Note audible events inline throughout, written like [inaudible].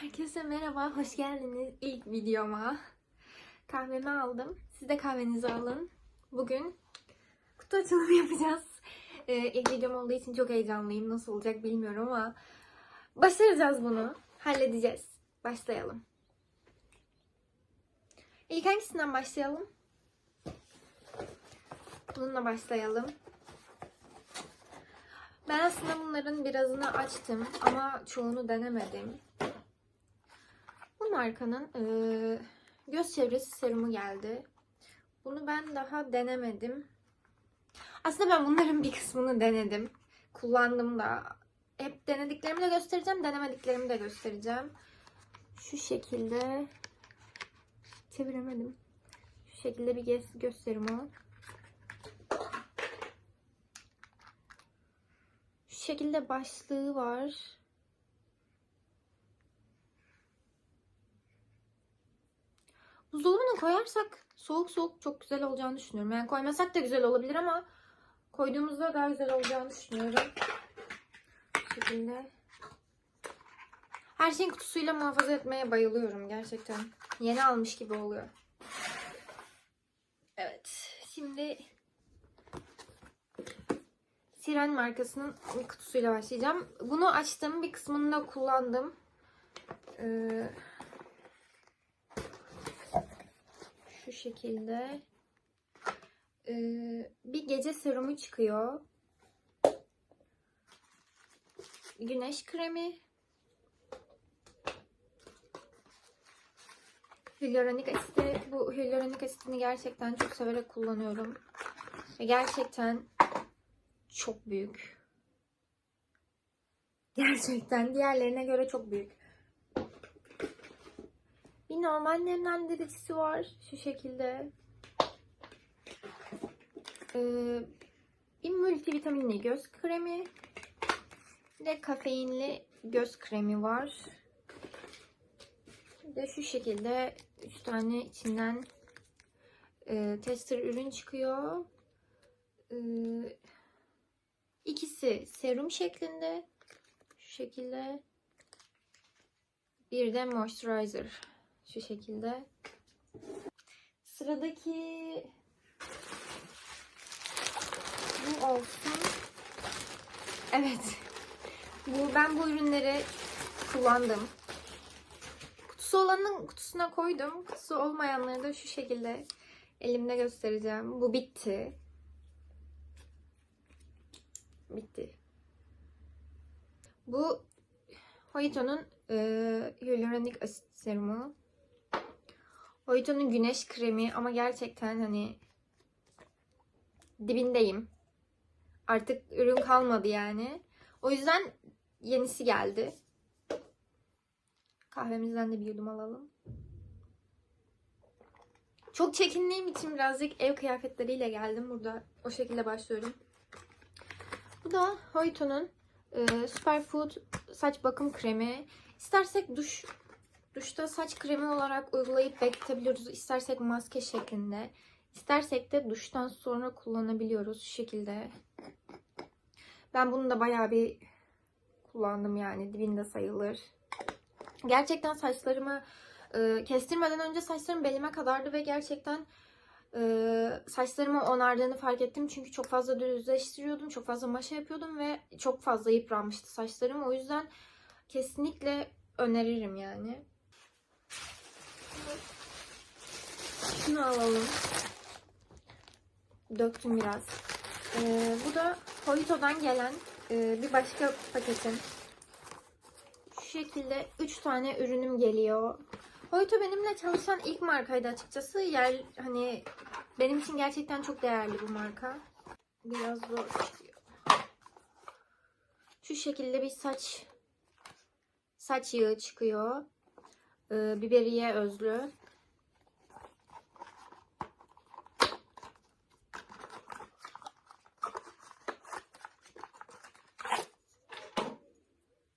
Herkese merhaba, hoş geldiniz ilk videoma. Kahvemi aldım. Siz de kahvenizi alın. Bugün kutu açılımı [laughs] yapacağız. Ee, ilk videom olduğu için çok heyecanlıyım. Nasıl olacak bilmiyorum ama başaracağız bunu. Halledeceğiz. Başlayalım. İlk hangisinden başlayalım? Bununla başlayalım. Ben aslında bunların birazını açtım ama çoğunu denemedim. Markanın e, göz çevresi serumu geldi. Bunu ben daha denemedim. Aslında ben bunların bir kısmını denedim. Kullandım da. Hep denediklerimi de göstereceğim, denemediklerimi de göstereceğim. Şu şekilde çeviremedim. Şu şekilde bir göz serumu. Şu şekilde başlığı var. Buzdolabına koyarsak soğuk soğuk çok güzel olacağını düşünüyorum. Yani koymasak da güzel olabilir ama koyduğumuzda daha güzel olacağını düşünüyorum. Bu şekilde. Her şeyin kutusuyla muhafaza etmeye bayılıyorum gerçekten. Yeni almış gibi oluyor. Evet. Şimdi Siren markasının kutusuyla başlayacağım. Bunu açtım. Bir kısmını da kullandım. Ee, şu şekilde. Ee, bir gece serumu çıkıyor. Güneş kremi. Hyaluronik asiti. Bu hyaluronik asitini gerçekten çok severek kullanıyorum. Ve gerçekten çok büyük. Gerçekten diğerlerine göre çok büyük. Bir normal nemlendiricisi var. Şu şekilde. Ee, bir multivitaminli göz kremi. Bir de kafeinli göz kremi var. Bir de şu şekilde 3 tane içinden e, tester ürün çıkıyor. Ee, İkisi serum şeklinde. Şu şekilde. Bir de moisturizer. Şu şekilde. Sıradaki bu olsun. Evet. Bu ben bu ürünleri kullandım. Kutusu olanın kutusuna koydum. Kutusu olmayanları da şu şekilde elimde göstereceğim. Bu bitti. Bitti. Bu Hoito'nun e, hyaluronik asit serumu. Hoito'nun güneş kremi ama gerçekten hani dibindeyim. Artık ürün kalmadı yani. O yüzden yenisi geldi. Kahvemizden de bir yudum alalım. Çok çekindiğim için birazcık ev kıyafetleriyle geldim. Burada o şekilde başlıyorum. Bu da Hoito'nun e, Superfood saç bakım kremi. İstersek duş duşta saç kremi olarak uygulayıp bekletebiliyoruz. İstersek maske şeklinde. İstersek de duştan sonra kullanabiliyoruz şu şekilde. Ben bunu da bayağı bir kullandım yani dibinde sayılır. Gerçekten saçlarımı e, kestirmeden önce saçlarım belime kadardı ve gerçekten ee, saçlarımı onardığını fark ettim. Çünkü çok fazla düzleştiriyordum. Çok fazla maşa yapıyordum ve çok fazla yıpranmıştı saçlarım. O yüzden kesinlikle öneririm yani. Şunu alalım. Döktüm biraz. Ee, bu da Hoito'dan gelen e, bir başka paketim. Şu şekilde 3 tane ürünüm geliyor. Hoyto benimle çalışan ilk markaydı açıkçası. Yer hani benim için gerçekten çok değerli bu marka. Biraz zor çıkıyor. Şu şekilde bir saç saç yağı çıkıyor. Ee, biberiye özlü.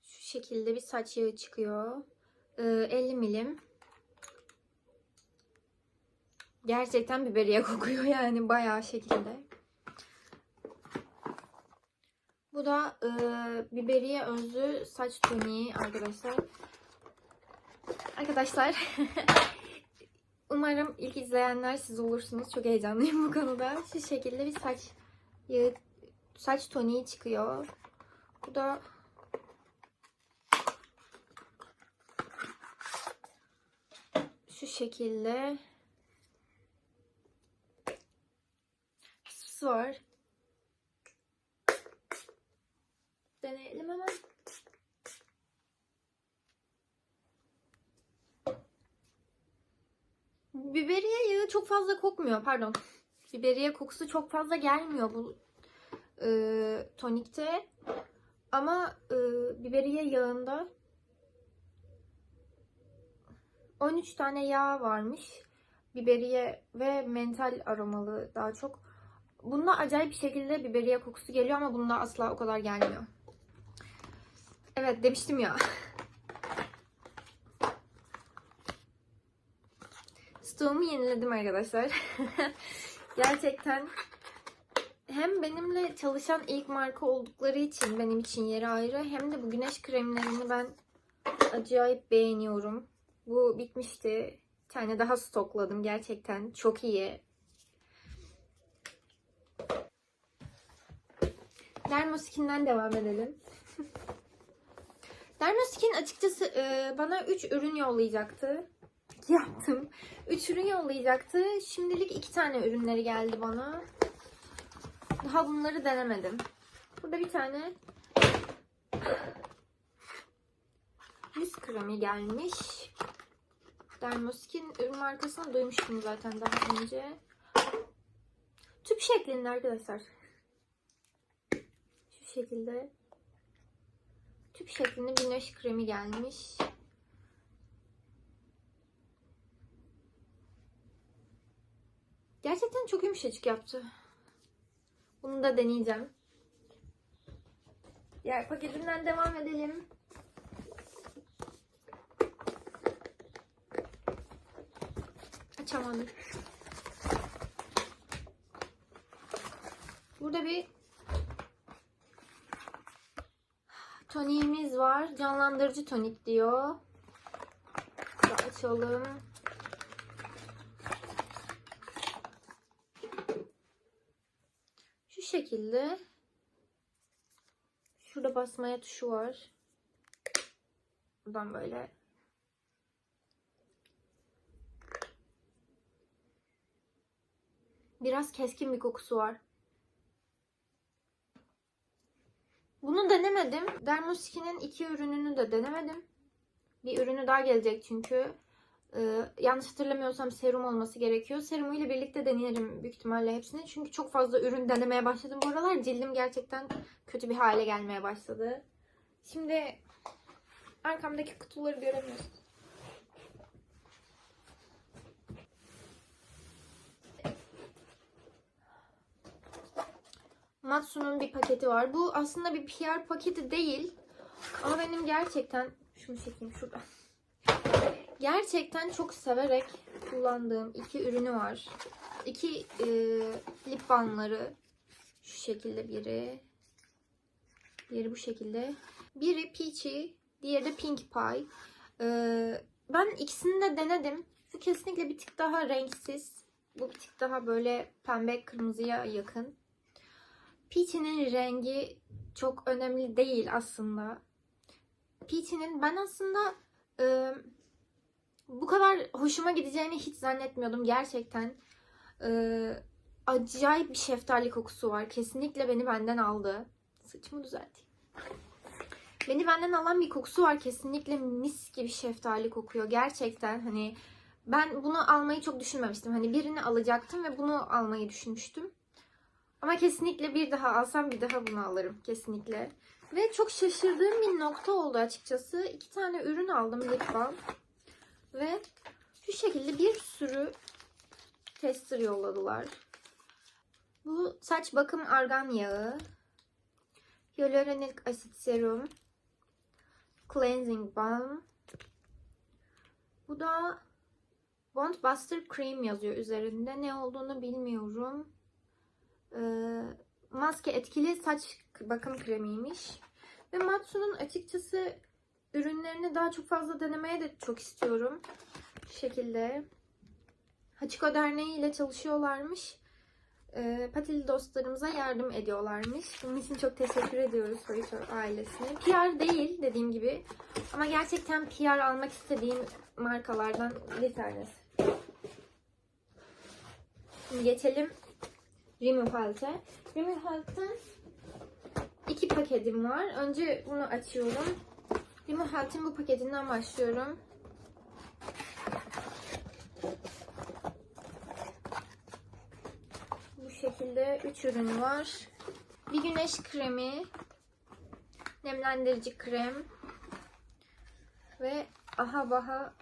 Şu şekilde bir saç yağı çıkıyor. Ee, 50 milim. Gerçekten biberiye [laughs] kokuyor yani bayağı şekilde. Bu da e, biberiye özlü saç toniği arkadaşlar. Arkadaşlar [laughs] umarım ilk izleyenler siz olursunuz. Çok heyecanlıyım bu konuda. Şu şekilde bir saç yağı, saç toniği çıkıyor. Bu da şu şekilde var. Deneyelim hemen. Biberiye yağı çok fazla kokmuyor. Pardon. Biberiye kokusu çok fazla gelmiyor bu e, tonikte. Ama e, biberiye yağında 13 tane yağ varmış. Biberiye ve mental aromalı daha çok. Bunda acayip bir şekilde biberiye kokusu geliyor ama bunda asla o kadar gelmiyor. Evet demiştim ya. [laughs] Stoğumu yeniledim arkadaşlar. [laughs] Gerçekten hem benimle çalışan ilk marka oldukları için benim için yeri ayrı hem de bu güneş kremlerini ben acayip beğeniyorum. Bu bitmişti. Bir tane daha stokladım. Gerçekten çok iyi. Dermoskin'den devam edelim. [laughs] Dermoskin açıkçası e, bana 3 ürün yollayacaktı. Yaptım. 3 ürün yollayacaktı. Şimdilik 2 tane ürünleri geldi bana. Daha bunları denemedim. Burada bir tane yüz kremi gelmiş. Dermoskin ürün markasını duymuştum zaten daha önce. Tüp şeklinde arkadaşlar. Şu şekilde. Tüp şeklinde bir güneş kremi gelmiş. Gerçekten çok yumuşacık yaptı. Bunu da deneyeceğim. Diğer paketinden devam edelim. Açamadım. Burada bir toniğimiz var. Canlandırıcı tonik diyor. Açalım. Şu şekilde. Şurada basmaya tuşu var. Buradan böyle Biraz keskin bir kokusu var. Bunu denemedim. Dermoskin'in iki ürününü de denemedim. Bir ürünü daha gelecek çünkü. Ee, yanlış hatırlamıyorsam serum olması gerekiyor. Serumu ile birlikte deneyelim büyük ihtimalle hepsini. Çünkü çok fazla ürün denemeye başladım. Bu aralar cildim gerçekten kötü bir hale gelmeye başladı. Şimdi arkamdaki kutuları göremiyorsunuz. Matsu'nun bir paketi var. Bu aslında bir PR paketi değil. Ama benim gerçekten şunu çekeyim şuradan. Gerçekten çok severek kullandığım iki ürünü var. İki e, lip balmları. Şu şekilde biri. Diğeri bu şekilde. Biri Peachy, diğeri de Pink Pie. E, ben ikisini de denedim. Şu kesinlikle bir tık daha renksiz. Bu bir tık daha böyle pembe kırmızıya yakın. Peachy'nin rengi çok önemli değil aslında. Peachy'nin ben aslında e, bu kadar hoşuma gideceğini hiç zannetmiyordum gerçekten. E, acayip bir şeftali kokusu var. Kesinlikle beni benden aldı. Saçımı düzelteyim. [laughs] Beni benden alan bir kokusu var. Kesinlikle mis gibi şeftali kokuyor. Gerçekten hani ben bunu almayı çok düşünmemiştim. Hani birini alacaktım ve bunu almayı düşünmüştüm. Ama kesinlikle bir daha alsam bir daha bunu alırım. Kesinlikle. Ve çok şaşırdığım bir nokta oldu açıkçası. İki tane ürün aldım lip balm. Ve şu şekilde bir sürü tester yolladılar. Bu saç bakım argan yağı. Hyaluronik asit serum. Cleansing balm. Bu da Bond Buster Cream yazıyor üzerinde. Ne olduğunu bilmiyorum. Ee, maske etkili saç bakım kremiymiş. Ve Matsu'nun açıkçası ürünlerini daha çok fazla denemeye de çok istiyorum. Şu şekilde. Hachiko Derneği ile çalışıyorlarmış. Ee, Patili dostlarımıza yardım ediyorlarmış. Bunun için çok teşekkür ediyoruz Soyito ailesine. PR değil dediğim gibi. Ama gerçekten PR almak istediğim markalardan bir tanesi. Şimdi geçelim Rimmel Halt'e. Rimmel Halt'ten iki paketim var. Önce bunu açıyorum. Rimmel Halt'in bu paketinden başlıyorum. Bu şekilde 3 ürün var. Bir güneş kremi, nemlendirici krem ve aha baha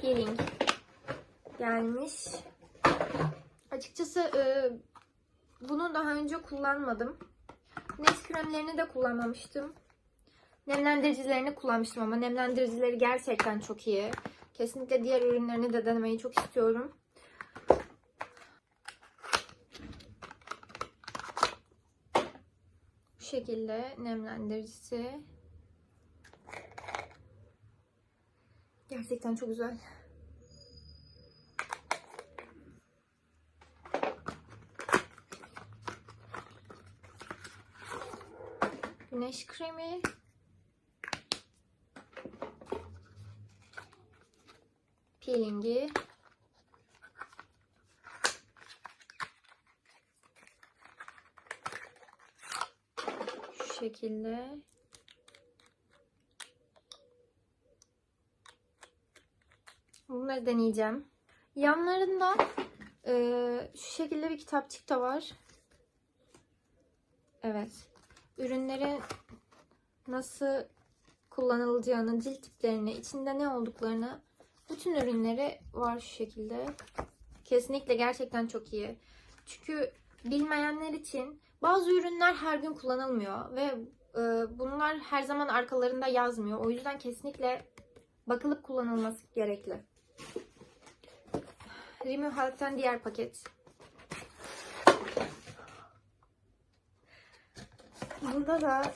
peeling gelmiş. Açıkçası e, bunu daha önce kullanmadım. Güneş kremlerini de kullanmamıştım. Nemlendiricilerini kullanmıştım ama nemlendiricileri gerçekten çok iyi. Kesinlikle diğer ürünlerini de denemeyi çok istiyorum. Bu şekilde nemlendiricisi. Gerçekten çok güzel. Güneş kremi. Peelingi. Şu şekilde. Bunları deneyeceğim. Yanlarında eee, şu şekilde bir kitapçık da var. Evet. Ürünlerin nasıl kullanılacağını, cilt tiplerini, içinde ne olduklarını bütün ürünleri var şu şekilde. Kesinlikle gerçekten çok iyi. Çünkü bilmeyenler için bazı ürünler her gün kullanılmıyor ve e, bunlar her zaman arkalarında yazmıyor. O yüzden kesinlikle bakılıp kullanılması gerekli. Rimmel Halk'tan diğer paket. Burada da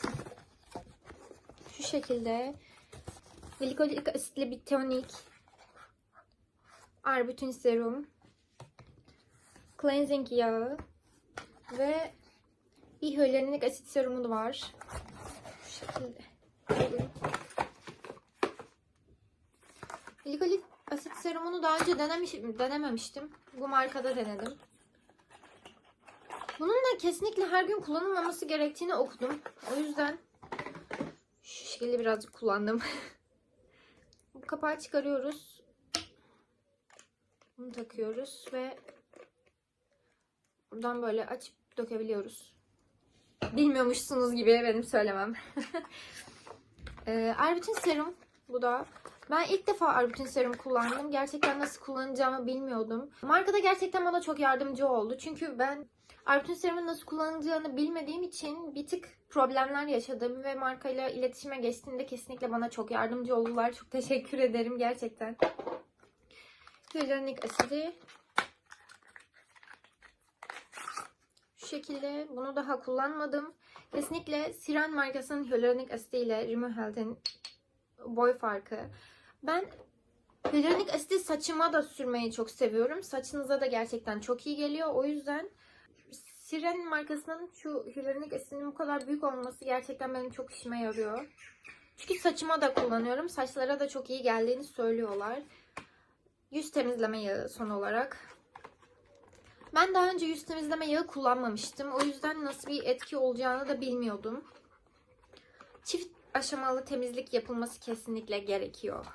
şu şekilde glikolik asitli bir tonik, arbutin serum, cleansing yağı ve bir hyaluronik asit serumu var. Şu şekilde. Glikolik asit serumunu daha önce denemişim, denememiştim. Bu markada denedim. Bunun da kesinlikle her gün kullanılmaması gerektiğini okudum. O yüzden şu şekilde birazcık kullandım. Bu [laughs] kapağı çıkarıyoruz. Bunu takıyoruz ve buradan böyle açıp dökebiliyoruz. Bilmiyormuşsunuz gibi benim söylemem. [laughs] ee, Arbutin serum bu da. Ben ilk defa Arbutin serum kullandım. Gerçekten nasıl kullanacağımı bilmiyordum. Markada gerçekten bana çok yardımcı oldu. Çünkü ben Arbutin serumun nasıl kullanılacağını bilmediğim için bir tık problemler yaşadım ve markayla iletişime geçtiğinde kesinlikle bana çok yardımcı oldular. Çok teşekkür ederim gerçekten. Hyaluronik asidi. Şu şekilde bunu daha kullanmadım. Kesinlikle Siren markasının hyaluronik asidi ile Rimmel Health'in boy farkı. Ben hyaluronik asidi saçıma da sürmeyi çok seviyorum. Saçınıza da gerçekten çok iyi geliyor. O yüzden Siren markasının şu hyaluronik asidinin bu kadar büyük olması gerçekten benim çok işime yarıyor. Çünkü saçıma da kullanıyorum. Saçlara da çok iyi geldiğini söylüyorlar. Yüz temizleme yağı son olarak. Ben daha önce yüz temizleme yağı kullanmamıştım. O yüzden nasıl bir etki olacağını da bilmiyordum. Çift aşamalı temizlik yapılması kesinlikle gerekiyor.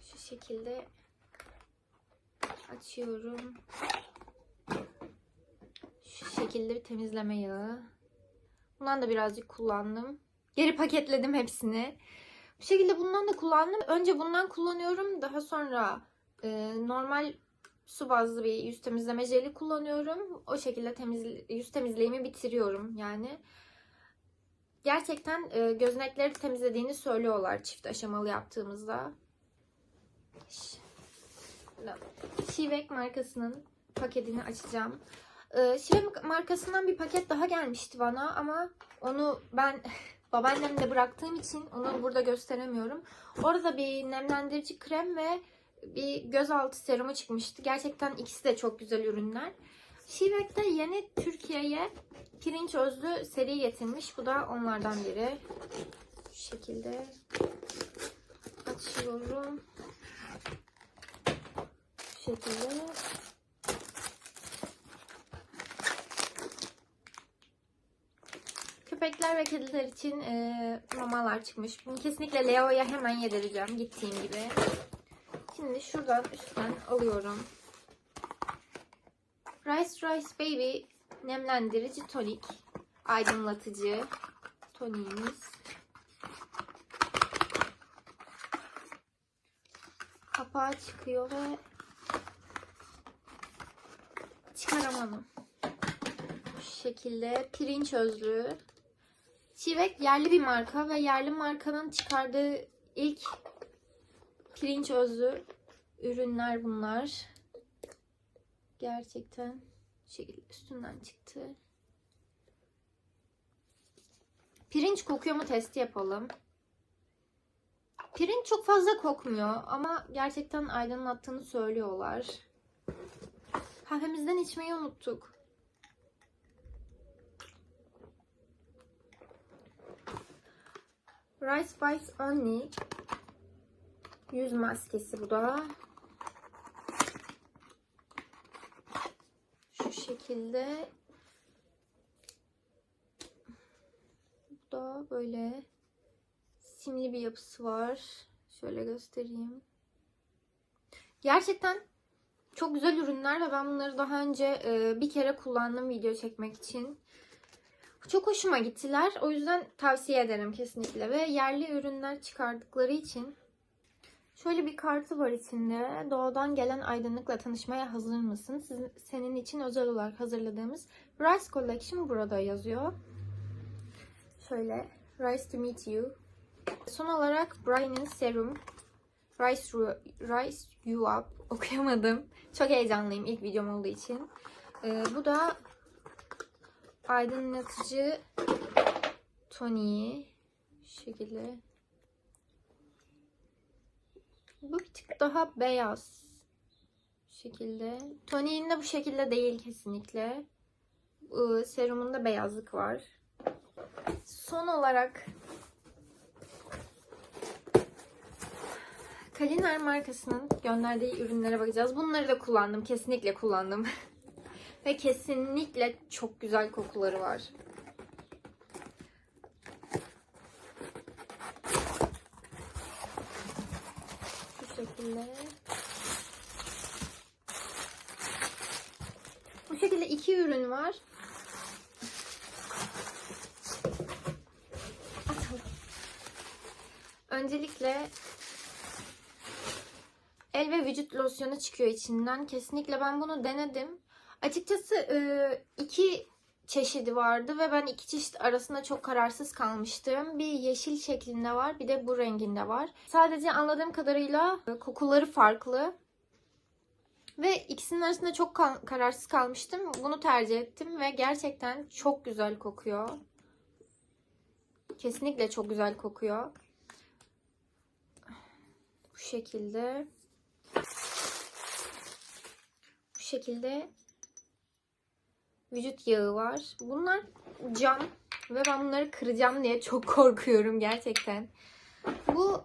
Şu şekilde açıyorum. Şu şekilde bir temizleme yağı. Bundan da birazcık kullandım. Geri paketledim hepsini. Bu şekilde bundan da kullandım. Önce bundan kullanıyorum. Daha sonra e, normal su bazlı bir yüz temizleme jeli kullanıyorum. O şekilde temiz, yüz temizliğimi bitiriyorum yani. Gerçekten e, gözenekleri temizlediğini söylüyorlar çift aşamalı yaptığımızda. Şivek markasının paketini açacağım. Ee, Şivek markasından bir paket daha gelmişti bana ama onu ben [laughs] babaannemde bıraktığım için onu burada gösteremiyorum. Orada bir nemlendirici krem ve bir gözaltı serumu çıkmıştı. Gerçekten ikisi de çok güzel ürünler. Şivek'te yeni Türkiye'ye pirinç özlü seri getirmiş. Bu da onlardan biri. Şu şekilde açıyorum. Şu şekilde. Köpekler ve kediler için e, mamalar çıkmış. Bunu kesinlikle Leo'ya hemen yedireceğim gittiğim gibi. Şimdi şuradan üstten alıyorum. Rice Rice Baby nemlendirici tonik. Aydınlatıcı toniğimiz. Kapağı çıkıyor ve çıkaramadım. Bu şekilde pirinç özlü. Çivek yerli bir marka ve yerli markanın çıkardığı ilk pirinç özlü ürünler bunlar. Gerçekten şu şekilde üstünden çıktı. Pirinç kokuyor mu testi yapalım. Pirinç çok fazla kokmuyor ama gerçekten aydınlattığını söylüyorlar. Kahvemizden içmeyi unuttuk. Rice Bites Only yüz maskesi bu da. Şu şekilde. Bu da böyle simli bir yapısı var. Şöyle göstereyim. Gerçekten çok güzel ürünler ve ben bunları daha önce e, bir kere kullandım video çekmek için. Çok hoşuma gittiler. O yüzden tavsiye ederim kesinlikle. Ve yerli ürünler çıkardıkları için şöyle bir kartı var içinde. Doğadan gelen aydınlıkla tanışmaya hazır mısın? Sizin, senin için özel olarak hazırladığımız Rice Collection burada yazıyor. Şöyle Rice to meet you. Son olarak Brian'in serum. Rice, Ru- Rice You Up. [laughs] Okuyamadım. Çok heyecanlıyım ilk videom olduğu için. Ee, bu da aydınlatıcı toniği şu şekilde. Bu bir tık daha beyaz şekilde. Toniğinde bu şekilde değil kesinlikle. Serumunda beyazlık var. Son olarak Kaliner markasının gönderdiği ürünlere bakacağız. Bunları da kullandım. Kesinlikle kullandım. [laughs] Ve kesinlikle çok güzel kokuları var. Bu şekilde. Bu şekilde iki ürün var. Öncelikle el ve vücut losyonu çıkıyor içinden. Kesinlikle ben bunu denedim. Açıkçası iki çeşidi vardı ve ben iki çeşit arasında çok kararsız kalmıştım. Bir yeşil şeklinde var, bir de bu renginde var. Sadece anladığım kadarıyla kokuları farklı. Ve ikisinin arasında çok kararsız kalmıştım. Bunu tercih ettim ve gerçekten çok güzel kokuyor. Kesinlikle çok güzel kokuyor. Bu şekilde. Bu şekilde vücut yağı var. Bunlar cam ve ben bunları kıracağım diye çok [laughs] korkuyorum gerçekten. Bu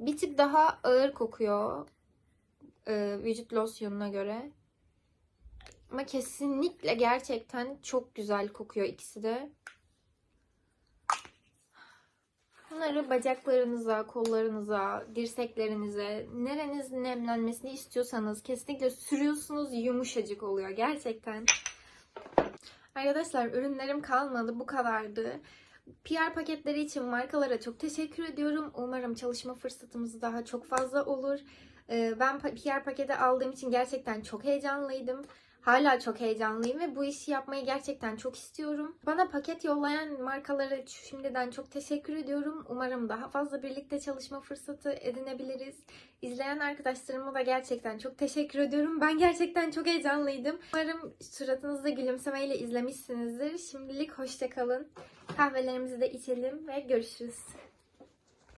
bir tık daha ağır kokuyor e, vücut losyonuna göre. Ama kesinlikle gerçekten çok güzel kokuyor ikisi de. Bunları bacaklarınıza, kollarınıza, dirseklerinize, nereniz nemlenmesini istiyorsanız kesinlikle sürüyorsunuz yumuşacık oluyor gerçekten. Arkadaşlar ürünlerim kalmadı bu kadardı. PR paketleri için markalara çok teşekkür ediyorum. Umarım çalışma fırsatımız daha çok fazla olur. Ee, Ben PR paketi aldığım için gerçekten çok heyecanlıydım. Hala çok heyecanlıyım ve bu işi yapmayı gerçekten çok istiyorum. Bana paket yollayan markalara şimdiden çok teşekkür ediyorum. Umarım daha fazla birlikte çalışma fırsatı edinebiliriz. İzleyen arkadaşlarıma da gerçekten çok teşekkür ediyorum. Ben gerçekten çok heyecanlıydım. Umarım suratınızda gülümsemeyle izlemişsinizdir. Şimdilik hoşçakalın. Kahvelerimizi de içelim ve görüşürüz.